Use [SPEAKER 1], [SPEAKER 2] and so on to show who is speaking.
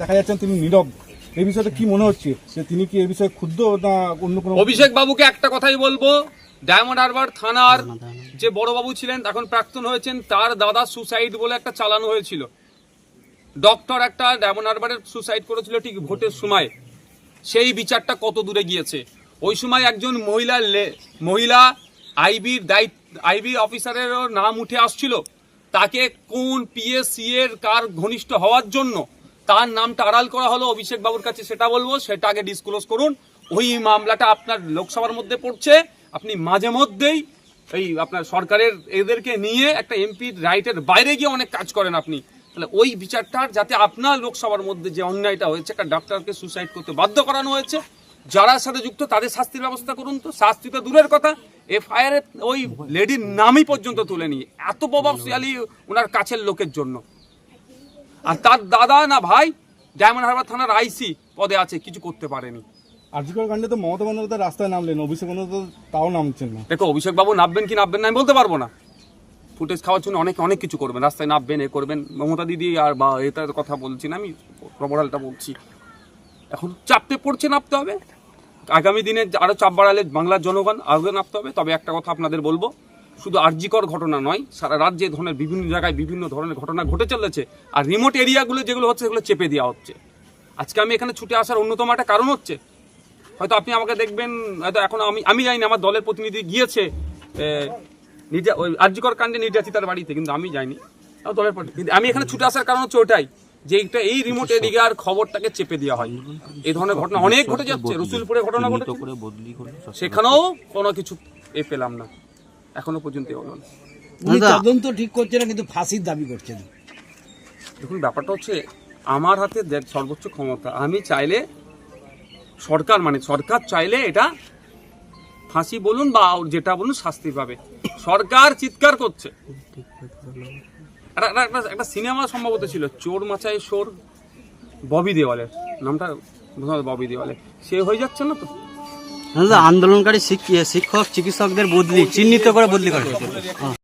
[SPEAKER 1] দেখা যাচ্ছেন তিনি নীরব এই বিষয়টা কি মনে হচ্ছে? যে তিনি কি এই বিষয়ে ক্ষুব্ধ না অন্য কোনো
[SPEAKER 2] অভিষেক বাবুকে একটা কথাই বলব। ডায়মন্ড হারবার থানার যে বড় বাবু ছিলেন, এখন প্রাক্তন হয়েছেন, তার দাদা সুসাইড বলে একটা চালানো হয়েছিল। ডক্টর একটা ডায়মন্ড হারবারের সুসাইড করেছিল ঠিক ভোটের সময়। সেই বিচারটা কত দূরে গিয়েছে? ওই সময় একজন মহিলা মহিলা আইবির দায়িত্ব আইবি অফিসারেরও নাম উঠে আসছিল। তাকে কোন পিএসসি এর কার ঘনিষ্ঠ হওয়ার জন্য তার নামটা আড়াল করা হলো অভিষেক বাবুর কাছে, সেটা বলব। সেটা আগে ডিসক্লোজ করুন। ওই মামলাটা আপনার লোকসভার মধ্যে পড়ছে। আপনি মাঝে মধ্যেই এই আপনার সরকারের এদেরকে নিয়ে একটা এমপির রাইটের বাইরে গিয়ে অনেক কাজ করেন আপনি। তাহলে ওই বিচারটার যাতে আপনার লোকসভার মধ্যে যে অন্যায়টা হয়েছে, একটা ডাক্তারকে সুসাইড করতে বাধ্য করানো হয়েছে, যারা সাথে যুক্ত তাদের শাস্তির ব্যবস্থা করুন তো। শাস্তি তো দূরের কথা। এফআইআর ওই লেডির নামই পর্যন্ত তুলে নিয়ে। এত প্রভাবশালী ওনার কাছের লোকের জন্য। আর তার দাদা না ভাই ডায়মন্ড হারবার থানার আইসি পদে আছে কিছু করতে পারেনি।
[SPEAKER 1] আর্যিকর কাণ্ডে তো মমতা বন্দ্যোপাধ্যায় রাস্তায় নামলেন অভিষেক বন্দ্যোপাধ্যায় তাও নামছেন না।
[SPEAKER 2] দেখো অভিষেক বাবু নামবেন কি নামবেন না আমি বলতে পারব না। ফুটেজ খাওয়ার জন্য অনেক অনেক কিছু করবেন রাস্তায় নামবেন এ করবেন। মমতা দিদি আর বা এটার কথা বলছি না আমি প্রবরালটা বলছি। এখন চাপতে পড়ছে নামতে হবে। আগামী দিনে আরও চাপ বাড়ালে বাংলার জনগণ আরও নামতে হবে তবে একটা কথা আপনাদের বলব শুধু আর্যিকর ঘটনা নয় সারা রাজ্যে ধরনের বিভিন্ন জায়গায় বিভিন্ন ধরনের ঘটনা ঘটে চলেছে আর রিমোট এরিয়াগুলো যেগুলো হচ্ছে সেগুলো চেপে দেওয়া হচ্ছে। আজকে আমি এখানে ছুটে আসার অন্যতম একটা কারণ হচ্ছে হয়তো আপনি আমাকে দেখবেন হয়তো এখন আমি আমি জানি না আমার দলের প্রতিনিধি গিয়েছে নির্যা ওই আর্যিকর কাণ্ডে নির্যাতিতার বাড়িতে কিন্তু আমি যাইনি আমার দলের কিন্তু আমি এখানে ছুটে আসার কারণ হচ্ছে ওটাই যে এইটা এই রিমোট এরিয়ার খবরটাকে চেপে দেওয়া হয় এই ধরনের ঘটনা অনেক ঘটে যাচ্ছে রসুলপুরে ঘটনা ঘটেছে। সেখানেও কোনো কিছু এ পেলাম না। এখনও পর্যন্ত হলো না।
[SPEAKER 3] উনি তদন্ত ঠিক করছে না কিন্তু ফাঁসির দাবি করছেন
[SPEAKER 2] দেখুন ব্যাপারটা হচ্ছে আমার হাতে দেখ- সর্বোচ্চ ক্ষমতা আমি চাইলে সরকার মানে সরকার চাইলে এটা ফাঁসি বলুন বা যেটা বলুন শাস্তি পাবে। সরকার চিৎকার করছে। একটা- একটা- একটা- একটা সিনেমা সম্ভবত ছিল চোর মাচায় সোর ববি দেওয়ালের। নামটা ববি দেওয়ালে সে হয়ে যাচ্ছে না তো?
[SPEAKER 4] আন্দোলনকারী শিক- শিক্ষক চিকিৎসকদের বদলি চিহ্নিত করে বদলি করা।